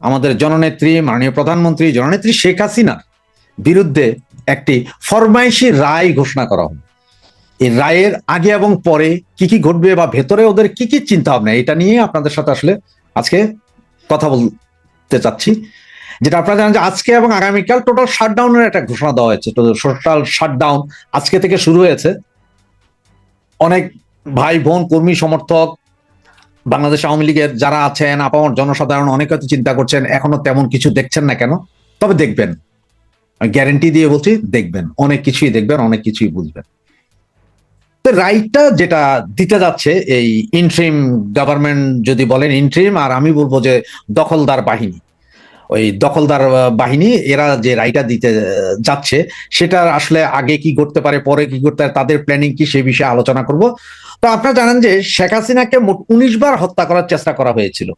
আমাদের জননেত্রী, মাননীয় প্রধানমন্ত্রী, জননেত্রী শেখ হাসিনার বিরুদ্ধে একটি ফরমাইশি রায় ঘোষণা করা হবে এই রায়ের আগে এবং পরে কি কি ঘটবে বা ভেতরে ওদের কি কি চিন্তা ভাবনা এটা নিয়ে আপনাদের সাথে আসলে আজকে কথা বলতে চাচ্ছি। যেটা আপনারা জানেন যে আজকে এবং আগামীকাল টোটাল শাটডাউনের একটা ঘোষণা দেওয়া হয়েছে। টোটাল শাটডাউন আজকে থেকে শুরু হয়েছে। অনেক ভাই বোন কর্মী, সমর্থক বাংলাদেশ আওয়ামী লীগের যারা আছেন, আপামর জনসাধারণ অনেকে হয়তো চিন্তা করছেন, এখনও তেমন কিছু দেখছেন না কেন? তবে দেখবেন। গ্যারেন্টি দিয়ে বলছি, দেখবেন। অনেক কিছুই দেখবেন, অনেক কিছুই বুঝবেন। তো রাইটটা যেটা দিতে যাচ্ছে, এই ইন্ট্রিম গভর্নমেন্ট যদি বলেন ইন্ট্রিম আর আমি বলব যে দখলদার বাহিনী। ওই দখলদার বাহিনী, এরা যে রায়টা দিতে যাচ্ছে সেটা আসলে আগে কি করতে পারে, পরে কি করতে পারে, তাদের প্ল্যানিং কি সেই বিষয়ে আলোচনা করব। তো আপনারা জানেন যে শেখ হাসিনাকে মোট উনিশ বার হত্যা করার চেষ্টা করা হয়েছিল।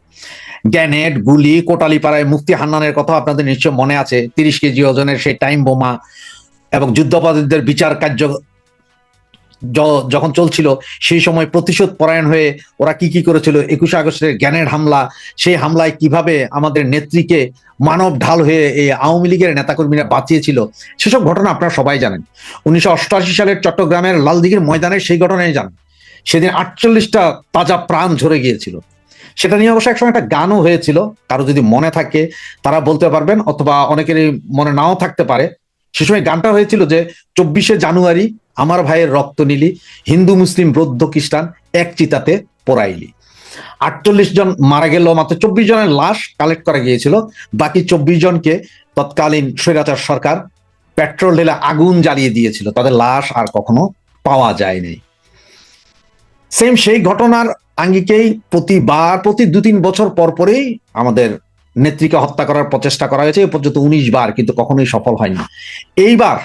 গ্যানেট, গুলি, কোটালীপাড়ায় মুক্তি হান্নানের কথা আপনাদের নিশ্চয় মনে আছে। তিরিশ কেজি ওজনের সেই টাইম বোমা এবং যুদ্ধাপরাধীদের বিচার কার্য যখন চলছিল, সেই সময় প্রতিশোধ পরায়ণ হয়ে ওরা কি কি করেছিল? একুশে আগস্টের জ্ঞানের হামলা, সেই হামলায় কীভাবে আমাদের নেত্রীকে মানব ঢাল হয়ে এই আওয়ামী লীগের নেতাকর্মীরা বাঁচিয়েছিল, সেসব ঘটনা আপনারা সবাই জানেন। উনিশশো অষ্টআশি সালের চট্টগ্রামের লালদিঘির ময়দানে সেই ঘটনায় জানেন। সেদিন আটচল্লিশটা তাজা প্রাণ ঝরে গিয়েছিল। সেটা নিয়ে অবশ্য একসময় একটা গানও হয়েছিল, কারও যদি মনে থাকে তারা বলতে পারবেন, অথবা অনেকেরই মনে নাও থাকতে পারে। সে সময় গানটা হয়েছিল যে, চব্বিশে জানুয়ারি আমার ভাইয়ের রক্ত নিলি, হিন্দু, মুসলিম, বৌদ্ধ, খ্রিস্টান, এক চিতাতে পড়াইলি। আটচল্লিশ জন মারা গেল, মাত্র চব্বিশ জনের লাশ কালেক্ট করা গিয়েছিল। বাকি চব্বিশ জনকে তৎকালীন স্বৈরাচার সরকার পেট্রোল ঢেলে আগুন জ্বালিয়ে দিয়েছিল। তাদের লাশ আর কখনো পাওয়া যায়নি। সেম সেই ঘটনার আঙ্গিকেই প্রতিবার, প্রতি দু তিন বছর পর পরেই আমাদের নেত্রীকে হত্যা করার প্রচেষ্টা করা হয়েছে। এ পর্যন্ত উনিশ বার কিন্তু কখনোই সফল হয়নি। এইবার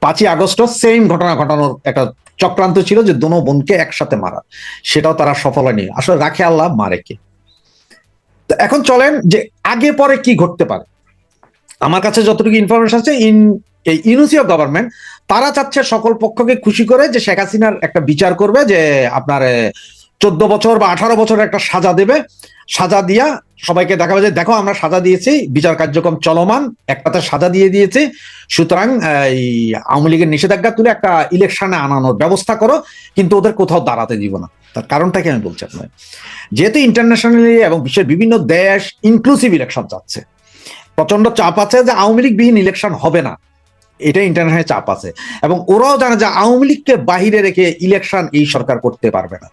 পাঁচই আগস্ট সেম ঘটনা ঘটানোর একটা চক্রান্ত ছিল যে দোনো বোনকে একসাথে মারা। সেটাও তারা সফল হয়নি। আসলে রাখে আল্লাহ, মারে কে? এখন চলেন যে আগে পরে কি ঘটতে পারে। আমার কাছে যতটুকু ইনফরমেশন আছে ইন এই ইউনিসিও গভর্নমেন্ট তারা চাচ্ছে সকল পক্ষকে খুশি করে যে শেখ হাসিনার একটা বিচার করবে, যে আপনার চোদ্দ বছর বা আঠারো বছরের একটা সাজা দেবে। সাজা দিয়া সবাইকে দেখাবে যে, দেখো, আমরা সাজা দিয়েছি, বিচার কার্যক্রম চলমান, একটাতে সাজা দিয়ে দিয়েছি। সুতরাং এই আওয়ামী লীগের নিষেধাজ্ঞা তুলে একটা ইলেকশনে আনানোর ব্যবস্থা করো, কিন্তু ওদের কোথাও দাঁড়াতে দিব না। তার কারণটাকে আমি বলছি আপনার যেহেতু ইন্টারন্যাশনালি এবং বিশ্বের বিভিন্ন দেশ ইনক্লুসিভ ইলেকশন চাচ্ছে প্রচণ্ড চাপ আছে যে আওয়ামী লীগ বিহীন ইলেকশন হবে না। এটা ইন্টারন্যাশনাল চাপ আছে। এবং ওরাও জানে যে আওয়ামী লীগকে বাহিরে রেখে ইলেকশন এই সরকার করতে পারবে না।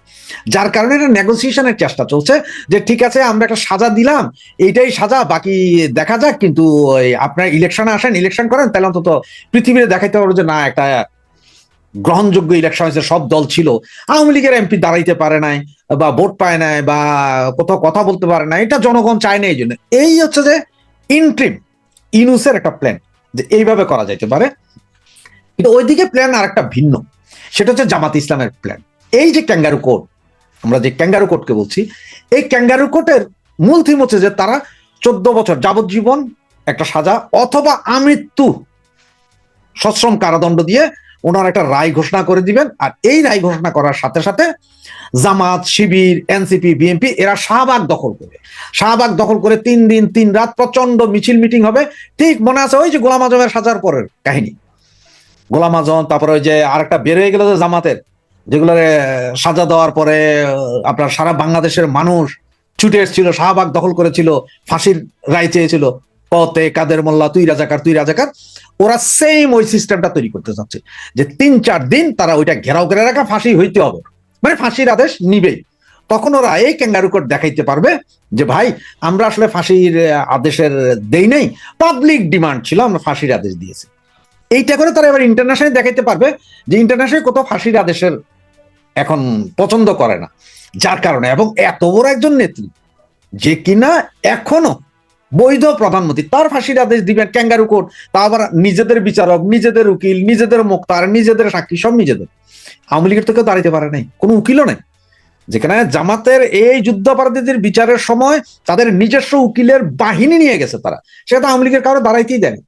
যার কারণে একটা নেগোসিয়েশনের চেষ্টা চলছে যে ঠিক আছে, আমরা একটা সাজা দিলাম, এইটাই সাজা, বাকি দেখা যাক, কিন্তু আপনার ইলেকশনে আসেন ইলেকশন করেন, তাহলে অন্তত পৃথিবীতে দেখাইতে পারব যে না, একটা গ্রহণযোগ্য ইলেকশন হয়েছে, সব দল ছিল। আওয়ামী লীগের এমপি দাঁড়াইতে পারে নাই, বা ভোট পায় নাই, বা কোথাও কথা বলতে পারে না এটা জনগণ চায় না, এই জন্য। এই হচ্ছে যে ইন্ট্রিম ইনুসের একটা প্ল্যান যে এইভাবে করা যাইতে পারে। কিন্তু ওইদিকে প্ল্যান আর একটা ভিন্ন। সেটা হচ্ছে জামাত ইসলামের প্ল্যান এই যে ক্যাঙ্গারু কোড আমরা যে ক্যাঙ্গারু কোডকে বলছি, এই ক্যাঙ্গারু কোডের মূল থিম হচ্ছে যে তারা চোদ্দ বছর যাবজ্জীবন একটা সাজা অথবা আমৃত্যু সশ্রম কারাদণ্ড দিয়ে ওনার একটা রায় ঘোষণা করে দিবেন। আর এই রায় ঘোষণা করার সাথে সাথে জামাত, শিবির, এনসিপি, বিএনপি, এরা শাহবাগ দখল করবে শাহবাগ দখল করে তিন দিন, তিন রাত প্রচণ্ড মিছিল মিটিং হবে। ঠিক মনে আছে ওই যে গোলাম আজমের সাজার পরের কাহিনী। গোলাম আজম, তারপরে ওই যে আরেকটা বের হয়ে গেল যে জামাতের যেগুলো সাজা দেওয়ার পরে আপনার সারা বাংলাদেশের মানুষ ছুটে এসেছিল, শাহবাগ দখল করেছিল, ফাঁসির রায় চেয়েছিল। কতে কাদের মোল্লা, তুই রাজাকার তুই রাজাকার। ওরা সেম ওই সিস্টেমটা তৈরি করতে চাচ্ছে। যে তিন চার দিন তারা ওইটা ঘেরাও করে রাখা, ফাঁসি হইতে হবে। মানে ফাঁসির আদেশ নিবেই তখন ওরা এই ক্যাঙ্গারু কোড দেখাইতে পারবে যে, ভাই, আমরা আসলে ফাঁসির আদেশের দেই নাই। পাবলিক ডিমান্ড ছিল, আমরা ফাঁসির আদেশ দিয়েছি। এইটা করে তারা এবার ইন্টারন্যাশনাল দেখাইতে পারবে যে, ইন্টারন্যাশনাল কোথাও ফাঁসির আদেশের এখন পছন্দ করে না। যার কারণে, এবং এত বড় একজন নেত্রী যে কিনা এখনও বৈধ প্রধানমন্ত্রী, তার ফাঁসির আদেশ দিবেন ক্যাঙ্গারু কোর্ট। তা আবার নিজেদের বিচারক, নিজেদের উকিল, নিজেদের মুক্তার, নিজেদের সাক্ষী, সব নিজেদের। আওয়ামী লীগের তো কেউ দাঁড়াইতে পারে নাই, কোনো উকিলও নাই। যেখানে জামাতের এই যুদ্ধাপরাধীদের বিচারের সময় তাদের নিজস্ব উকিলের বাহিনী নিয়ে গেছে তারা, সেটা আওয়ামী লীগের কারও দাঁড়াইতেই দেয়নি।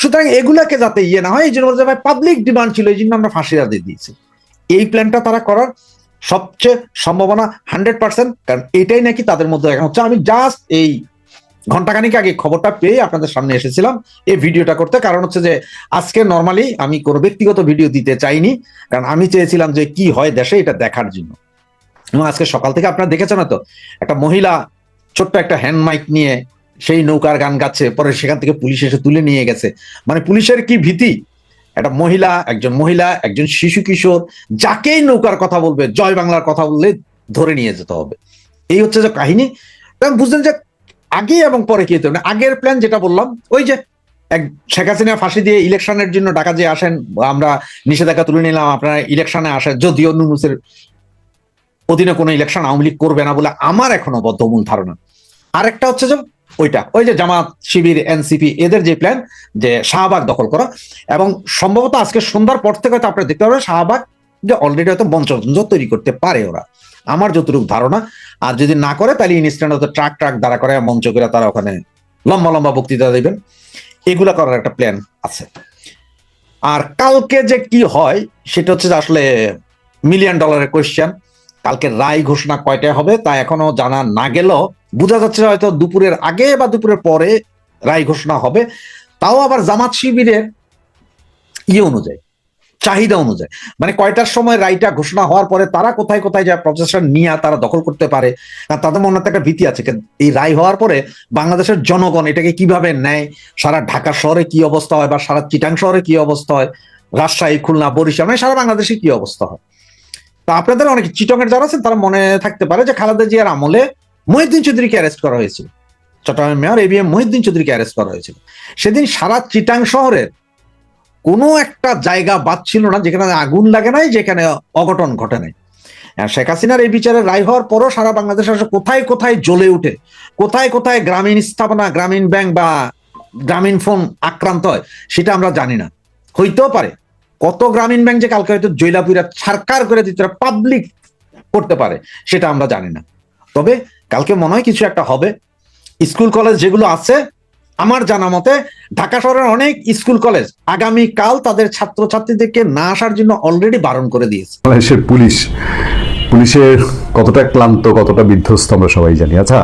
সুতরাং এগুলাকে যাতে ইয়ে না হয়, এই জন্য ভাই পাবলিক ডিমান্ড ছিল, এই জন্য আমরা ফাঁসির আদেশ দিয়েছি। এই প্ল্যানটা তারা করার সবচেয়ে সম্ভাবনা হান্ড্রেড পার্সেন্ট কারণ এটাই নাকি তাদের মধ্যে এখন হচ্ছে। আমি জাস্ট এই ঘন্টাখানিক আগে খবরটা পেয়ে আপনাদের সামনে এসেছিলাম এই ভিডিওটা করতে। কারণ হচ্ছে যে আজকে নর্মালি আমি কোনো ব্যক্তিগত ভিডিও দিতে চাইনি। কারণ আমি চেয়েছিলাম যে কি হয় দেশে এটা দেখার জন্য। এবং আজকে সকাল থেকে আপনারা দেখেছেন তো একটা মহিলা ছোট্ট একটা হ্যান্ড মাইক নিয়ে সেই নৌকার গান গাচ্ছে, পরে সেখান থেকে পুলিশ এসে তুলে নিয়ে গেছে। মানে পুলিশের কি ভীতি? একটা মহিলা, একজন মহিলা, একজন শিশু কিশোর, যাকেই নৌকার কথা বলবে, জয় বাংলার কথা বললে ধরে নিয়ে যেতে হবে। এই হচ্ছে যে কাহিনী। বুঝলেন যে আগে এবং পরে কি হতে আগের প্ল্যান যেটা বললাম, ওই যে এক শেখ হাসিনা ফাঁসি দিয়ে ইলেকশনের জন্য ডাকা যে আসেন, আমরা নিষেধাজ্ঞা তুলে নিলাম, আপনারা ইলেকশনে আসেন, যদিও নুনুসের অধীনে কোনো ইলেকশন আওয়ামী লীগ করবে না বলে আমার এখনও বদ্ধমূল ধারণা। আরেকটা হচ্ছে যে ওইটা, ওই যে জামাত শিবির, এনসিপি, এদের যে প্ল্যান যে শাহবাগ দখল করা। এবং সম্ভবত আজকে সন্ধ্যার পর থেকে হয়তো আপনারা দেখতে পাবেন শাহবাগ যে অলরেডি হয়তো মঞ্চতন্ত্র তৈরি করতে পারে ওরা। আমার যতটুকু ধারণা, আর যদি না করে, তাহলে ইনস্ট্যান্ট হয়তো ট্রাক ট্রাক দাঁড়া করে মঞ্চ করে তারা ওখানে লম্বা লম্বা বক্তৃতা দেবেন। এগুলা করার একটা প্ল্যান আছে। আর কালকে যে কি হয়, সেটা হচ্ছে আসলে মিলিয়ন ডলারের কোয়েশ্চেন কালকে রায় ঘোষণা কয়টায় হবে, তা এখনও জানা না গেলেও বোঝা যাচ্ছে হয়তো দুপুরের আগে বা দুপুরের পরে রায় ঘোষণা হবে। তাও আবার জামাত শিবিরের ইয়ে অনুযায়ী। চাহিদা অনুযায়ী। মানে কয়টার সময় রায়টা ঘোষণা হওয়ার পরে তারা কোথায় কোথায় যায় প্রচেষ্টা নিয়ে তারা দখল করতে পারে তাদের মনে একটা ভীতি আছে। এই রায় হওয়ার পরে বাংলাদেশের জনগণ এটাকে কীভাবে নেয়? সারা ঢাকা শহরে কি অবস্থা হয় বা সারা চিটাং শহরে কি অবস্থা হয়? রাজশাহী, খুলনা, বরিশাল মানে সারা বাংলাদেশে কি অবস্থা হয়? তা আপনাদের অনেক চিটংয়ের যারা আছেন তারা মনে থাকতে পারে যে খালেদা জিয়ার আমলে মহিউদ্দিন চৌধুরীকে অ্যারেস্ট করা হয়েছিল। চট্টগ্রামের মেয়র এবিএম মহিউদ্দিন চৌধুরীকে অ্যারেস্ট করা হয়েছিল। সেদিন সারা চিটাং শহরের কোনো একটা জায়গা বাদ ছিল না যেখানে আগুন লাগে নাই, যেখানে অঘটন ঘটে নাই। শেখ হাসিনার এই বিচারে রায় হওয়ার পরও সারা বাংলাদেশ কোথায় কোথায় জ্বলে উঠে, কোথায় কোথায় গ্রামীণ স্থাপনা, গ্রামীণ ব্যাংক বা গ্রামীণ ফোন আক্রান্ত হয়, সেটা আমরা জানি না। হইতেও পারে, কত গ্রামীণ ব্যাংক যে কালকে হয়তো জৈলাপুরা সরকার করে দিতে পাবলিক করতে পারে, সেটা আমরা জানি না। তবে কালকে মনে হয় কিছু একটা হবে। স্কুল, কলেজ যেগুলো আছে আমার জানা মতে, ঢাকা শহরের অনেক স্কুল, কলেজ আগামী কাল তাদের ছাত্রছাত্রীদেরকে না আসার জন্য অলরেডি বারণ করে দিয়েছে। বাংলাদেশের পুলিশ, পুলিশের কতটা ক্লান্ত, কতটা বিধ্বস্ত আমরা সবাই জানি। আচ্ছা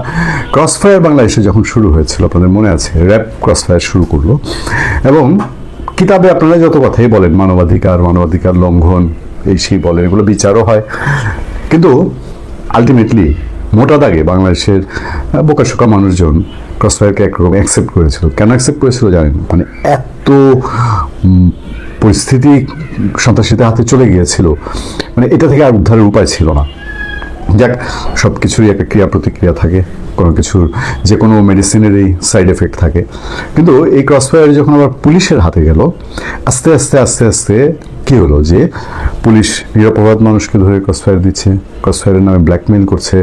ক্রসফায়ার বাংলাদেশে যখন শুরু হয়েছিল, আপনাদের মনে আছে? র্যাপ ক্রসফায়ার শুরু করল। এবং কিতাবে আপনারা যত কথাই বলেন, মানবাধিকার মানবাধিকার লঙ্ঘন, এই সেই বলেন, এগুলো বিচারও হয়। কিন্তু আলটিমেটলি মোটা দাগে বাংলাদেশের বোকাশোকা মানুষজন ক্রসফায়ারকে একরকম অ্যাকসেপ্ট করেছিল। কেন অ্যাকসেপ্ট করেছিল জানেন মানে এত পরিস্থিতি সন্ত্রাসীদের হাতে চলে গিয়েছিল। মানে এটা থেকে আর উদ্ধারের উপায় ছিল না। যাক সব কিছুরই একটা ক্রিয়া প্রতিক্রিয়া থাকে, কোনো কিছুর, যে কোনো মেডিসিনেরই সাইড এফেক্ট থাকে। কিন্তু এই ক্রসফায়ার যখন আবার পুলিশের হাতে গেল, আস্তে আস্তে আস্তে আস্তে কি হলো যে পুলিশ নিরপরাধ মানুষকে ধরে ক্রসফায়ার দিচ্ছে ক্রসফায়ারের নামে ব্ল্যাকমেল করছে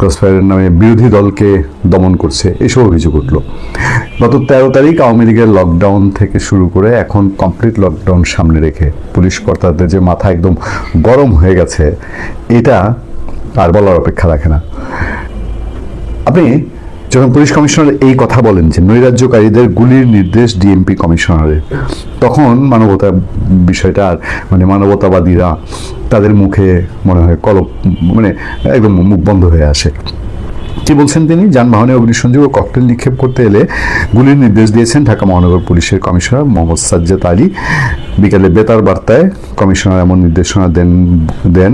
ক্রসফায়ারের নামে বিরোধী দলকে দমন করছে এসব অভিযোগ উঠল। গত তেরো তারিখ আওয়ামী লীগের লকডাউন থেকে শুরু করে এখন কমপ্লিট লকডাউন সামনে রেখে পুলিশ কর্তাদের যে মাথা একদম গরম হয়ে গেছে, এটা আর বলার অপেক্ষা রাখে না। আপনি যখন পুলিশ কমিশনার এই কথা বলেন যে নৈরাজ্যকারীদের গুলির নির্দেশ ডিএমপি কমিশনারের, তখন মানবতা বিষয়টা আর মানে মানবতাবাদীরা তাদের মুখে মনে হয় কলপ মানে একদম মুখ বন্ধ হয়ে আসে। কি বলছেন তিনি? যানবাহনে অগ্নিসংযোগ ও ককটেল নিক্ষেপ করতে এলে গুলির নির্দেশ দিয়েছেন ঢাকা মহানগর পুলিশের কমিশনার মোহাম্মদ সাজ্জাদ আলী। বিকেলে বেতার বার্তায় কমিশনার এমন নির্দেশনা দেন দেন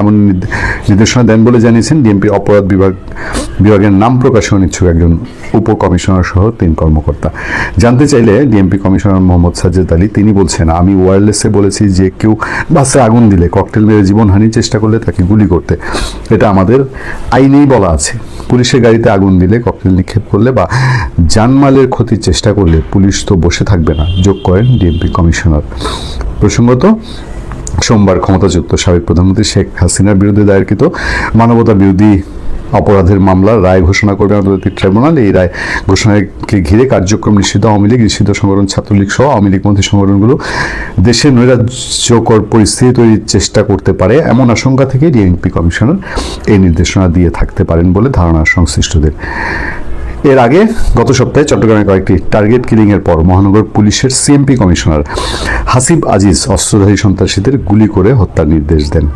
এমন নির্দেশনা দেন বলে জানিয়েছেন ডিএমপি অপরাধ বিভাগ, বিভাগের নাম প্রকাশন ইচ্ছুক একজন উপ কমিশনার সহ তিন কর্মকর্তা। জানতে চাইলে ডিএমপি কমিশনার মোহাম্মদ সাজ্জাদ আলী, তিনি বলছেন, আমি ওয়্যারলেসে বলেছি যে কেউ বাসে আগুন দিলে ককটেল মেরে জীবনহানির চেষ্টা করলে তাকে গুলি করতে। এটা আমাদের আইনেই বলা আছে। পুলিশের গাড়িতে আগুন দিলে, ককটেল নিক্ষেপ করলে বা জানমালের ক্ষতির চেষ্টা করলে পুলিশ তো বসে থাকবে না, যোগ করেন ডিএমপি কমিশনার। প্রসঙ্গত, সোমবার ক্ষমতাযুক্ত সাবেক প্রধানমন্ত্রী শেখ হাসিনার বিরুদ্ধে দায়েরকৃত মানবতা বিরোধী অপরাধের মামলার রায় ঘোষণা করবে আন্তর্জাতিক ট্রাইব্যুনাল। এই রায় ঘোষণাকে ঘিরে কার্যক্রম নিষিদ্ধ, আওয়ামী লীগ নিষিদ্ধ, সংগঠন, ছাত্রলীগ সহ আওয়ামী লীগ মন্ত্রী সংগঠনগুলো দেশে নৈরাজ্যকর পরিস্থিতি তৈরির চেষ্টা করতে পারে এমন আশঙ্কা থেকে ডিএনপি কমিশনার এই নির্দেশনা দিয়ে থাকতে পারেন বলে ধারণা সংশ্লিষ্টদের। এর আগে গত সপ্তাহে চট্টগ্রামে কয়েকটি টার্গেট কিলিং এর পর মহানগর পুলিশের সিএমপি কমিশনার হাসিব আজিজ অস্ত্রধারী সন্ত্রাসীদের গুলি করে হত্যার নির্দেশ দেন।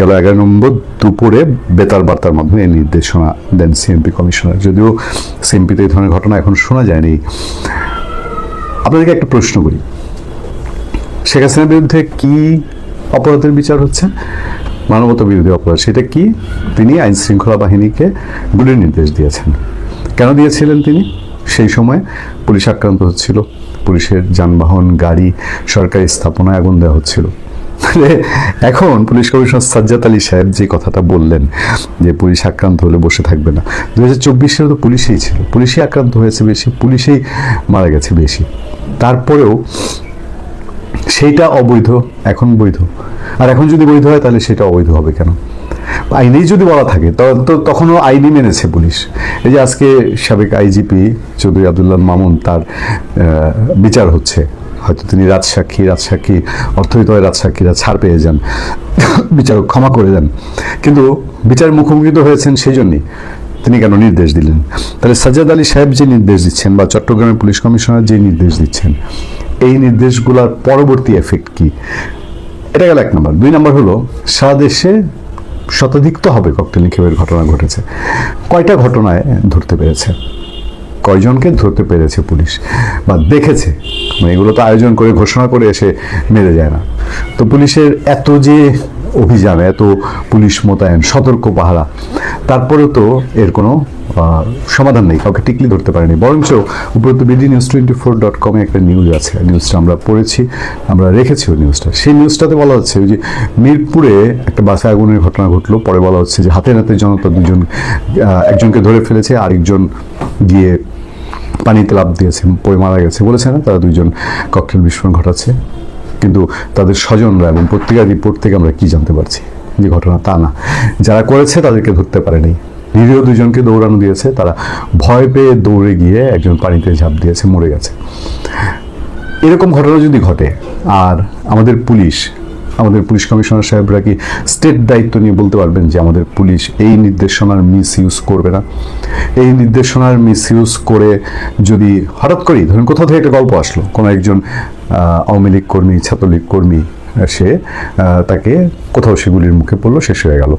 গেল এগারো নম্বর দুপুরে বেতার বার্তার মাধ্যমে এই নির্দেশনা দেন সিএমপি কমিশনার। যদিও সিএমপিতে এই ধরনের ঘটনা এখন শোনা যায়নি। আপনাদেরকে একটা প্রশ্ন করি। শেখ হাসিনার বিরুদ্ধে কি অপরাধের বিচার হচ্ছে? মানবতা বিরোধী অপরাধ, সেটা কি? তিনি আইন শৃঙ্খলা বাহিনীকে গুলির নির্দেশ দিয়েছেন। কেন দিয়েছিলেন তিনি? সেই সময় পুলিশ আক্রান্ত হচ্ছিল। পুলিশের যানবাহন, গাড়ি, সরকারি স্থাপনায় আগুন দেওয়া হচ্ছিল। তাহলে এখন পুলিশ কমিশনার সাজ্জাদ আলী সাহেব যে কথাটা বললেন যে পুলিশ আক্রান্ত হলে বসে থাকবে না। দু হাজার চব্বিশে তো পুলিশেই ছিল। পুলিশই আক্রান্ত হয়েছে বেশি, পুলিশেই মারা গেছে বেশি। তারপরেও সেইটা অবৈধ, এখন বৈধ। আর এখন যদি বৈধ হয় তাহলে সেটা অবৈধ হবে কেন? আইনেই যদি বলা থাকে, ত- তখনও আইনই মেনেছে পুলিশ। এই যে আজকে সাবেক আইজিপি চৌধুরী আবদুল্লাহ মামুন তার বিচার হচ্ছে। হয়তো তিনি রাজসাক্ষী রাজসাক্ষী অর্থহিত হয় রাজসাক্ষীরা ছাড় পেয়ে যান। বিচারক ক্ষমা করে দেন। কিন্তু বিচার মুখোমুখি তো হয়েছেন সেই জন্যই। তিনি কেন নির্দেশ দিলেন? তাহলে সাজ্জাদ আলী সাহেব যে নির্দেশ দিচ্ছেন বা চট্টগ্রামের পুলিশ কমিশনার যে নির্দেশ দিচ্ছেন, এই নির্দেশগুলোর পরবর্তী এফেক্ট কি? এটা গেল এক নম্বর। দুই নম্বর হলো, সারা দেশে শতাধিক তো হবে ককটেল নিক্ষেপের ঘটনা ঘটেছে। কয়টা ঘটনায় ধরতে পেরেছে? কয়জনকে ধরতে পেরেছে পুলিশ? বা দেখেছে? মানে এগুলো তো আয়োজন করে, ঘোষণা করে এসে মেরে যায় না। তো পুলিশের এত যে অভিযান, এত পুলিশ মোতায়েন, সতর্ক পাহারা তারপরেও তো এর কোনো সমাধান নেই, কাউকে টিকলি ধরতে পারেনি। বরঞ্চ উপরত BD news twenty four dot কমে একটা নিউজ আছে, নিউজটা আমরা পড়েছি, আমরা রেখেছি ওই নিউজটা। সেই নিউজটাতে বলা হচ্ছে যে মিরপুরে একটা বাসে আগুনের ঘটনা ঘটলো, পরে বলা হচ্ছে যে হাতে নাতে জনতা দুজন একজনকে ধরে ফেলেছে, আরেকজন গিয়ে পানিতে লাভ দিয়েছে, পড়ে মারা গেছে বলেছে না? তারা দুইজন ককটেল বিস্ফোরণ ঘটাচ্ছে। কিন্তু তাদের স্বজনরা এবং পত্রিকার রিপোর্ট থেকে আমরা কি জানতে পারছি? যে ঘটনা তা না। যারা করেছে তাদেরকে ধরতে পারেনি। নিরীহ দুজনকে দৌড়ানো দিয়েছে। তারা ভয় পেয়ে দৌড়ে গিয়ে একজন পানিতে ঝাঁপ দিয়েছে, মরে গেছে। এরকম ঘটনা যদি ঘটে, আর আমাদের পুলিশ আমাদের পুলিশ কমিশনার সাহেবরা কি স্টেট দায়িত্ব নিয়ে বলতে পারবেন যে আমাদের পুলিশ এই নির্দেশনার মিস ইউজ করবে না? এই নির্দেশনার মিস ইউজ করে যদি হঠাৎ করেই, ধরুন কোথাও থেকে একটা গল্প আসলো, কোনো একজন আওয়ামী লীগ কর্মী, ছাত্রলীগ কর্মী সে তাকে কোথাও সেগুলির মুখে পড়ল, শেষ হয়ে গেল,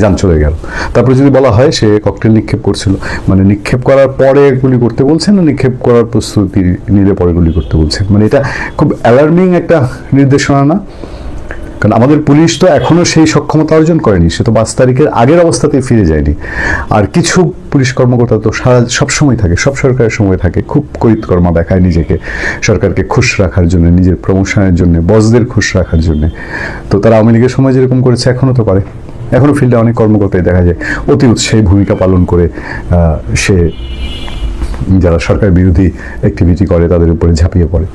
যান চলে গেল। তারপরে যদি বলা হয় সে ককটেল নিক্ষেপ করছিল মানে নিক্ষেপ করার পরে গুলি করতে বলছেন না নিক্ষেপ করার প্রস্তুতি নিলে পরে গুলি করতে বলছেন মানে এটা খুব অ্যালার্মিং একটা নির্দেশনা না? কারণ আমাদের পুলিশ তো এখনও সেই সক্ষমতা অর্জন করেনি। সে তো পাঁচ তারিখের আগের অবস্থাতেই ফিরে যায়নি। আর কিছু পুলিশ কর্মকর্তা তো সারা সব সময় থাকে, সব সরকারের সময় থাকে, খুব করিতকর্মা দেখায় নিজেকে, সরকারকে খুশ রাখার জন্য, নিজের প্রমোশনের জন্য, বসদের খুশ রাখার জন্য। তো তারা আওয়ামী লীগের সময় যেরকম করেছে, এখনও তো করে। এখনও ফিল্ডে অনেক কর্মকর্তাই দেখা যায়, অতি উৎসাহী ভূমিকা পালন করে সে যারা সরকার বিরোধী অ্যাক্টিভিটি করে, তাদের উপরে ঝাঁপিয়ে পড়ে।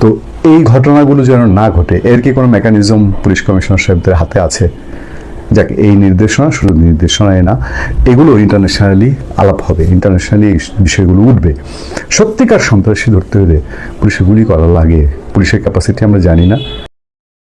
তো এই ঘটনাগুলো যেন না ঘটে, এর কি কোনো মেকানিজম পুলিশ কমিশনার সাহেবদের হাতে আছে? যাক, এই নির্দেশনা শুধু নির্দেশনায় না এগুলো ইন্টারন্যাশনালি আলাপ হবে ইন্টারন্যাশনালি এই বিষয়গুলো উঠবে। সত্যিকার সন্ত্রাসী ধরতে হলে পুলিশে গুলি করা লাগে, পুলিশের ক্যাপাসিটি আমরা জানি না।